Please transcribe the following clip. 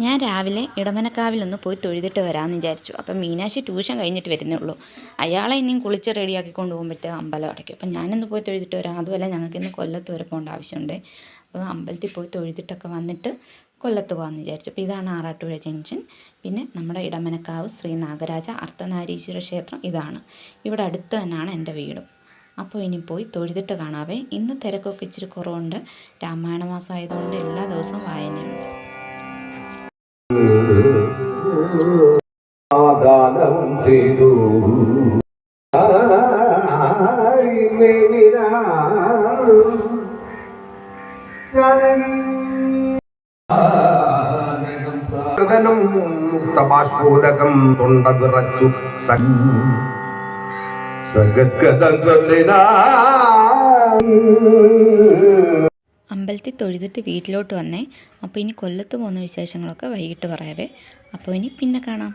ഞാൻ രാവിലെ ഇടമനക്കാവിലൊന്ന് പോയി തൊഴുതിട്ട് വരാമെന്ന് വിചാരിച്ചു. അപ്പം മീനാക്ഷി ട്യൂഷൻ കഴിഞ്ഞിട്ട് വരുന്നേ ഉള്ളൂ. അയാളെ ഇനിയും കുളിച്ച് റെഡിയാക്കി കൊണ്ടുപോകുമ്പോഴത്തേക്ക് അമ്പലം അടയ്ക്കും. അപ്പം ഞാനൊന്ന് പോയി തൊഴുതിട്ട് വരാം. അതുപോലെ ഞങ്ങൾക്ക് ഇന്ന് കൊല്ലത്ത് വരെ പോകേണ്ട ആവശ്യമുണ്ട്. അപ്പോൾ അമ്പലത്തിൽ പോയി തൊഴുതിട്ടൊക്കെ വന്നിട്ട് കൊല്ലത്ത് പോകാമെന്ന് വിചാരിച്ചു. അപ്പോൾ ഇതാണ് ആറാട്ടുപുഴ ജംഗ്ഷൻ. പിന്നെ നമ്മുടെ ഇടമനക്കാവ് ശ്രീ നാഗരാജ അർത്ഥനാരീശ്വര ക്ഷേത്രം ഇതാണ്. ഇവിടെ അടുത്ത് തന്നെയാണ് എന്റെ വീടും. അപ്പോൾ ഇനി പോയി തൊഴുതിട്ട് കാണാവേ. ഇന്ന് തിരക്കൊക്കെ ഇച്ചിരി കുറവുണ്ട്. രാമായണ മാസം ആയതുകൊണ്ട് എല്ലാ ദിവസവും വായനയുണ്ട്. ദാനവും ചെയ്തു. മുക്തബാഷ്പോദകം തൊണ്ട വിറച്ചു സഗദ്ഗതം ചൊല്ലിനാ അമ്പലത്തിൽ തൊഴുതിട്ട് വീട്ടിലോട്ട് വന്നേ. അപ്പോൾ ഇനി കൊല്ലത്ത് പോകുന്ന വിശേഷങ്ങളൊക്കെ വൈകിട്ട് പറയാവേ. അപ്പോൾ ഇനി പിന്നെ കാണാം.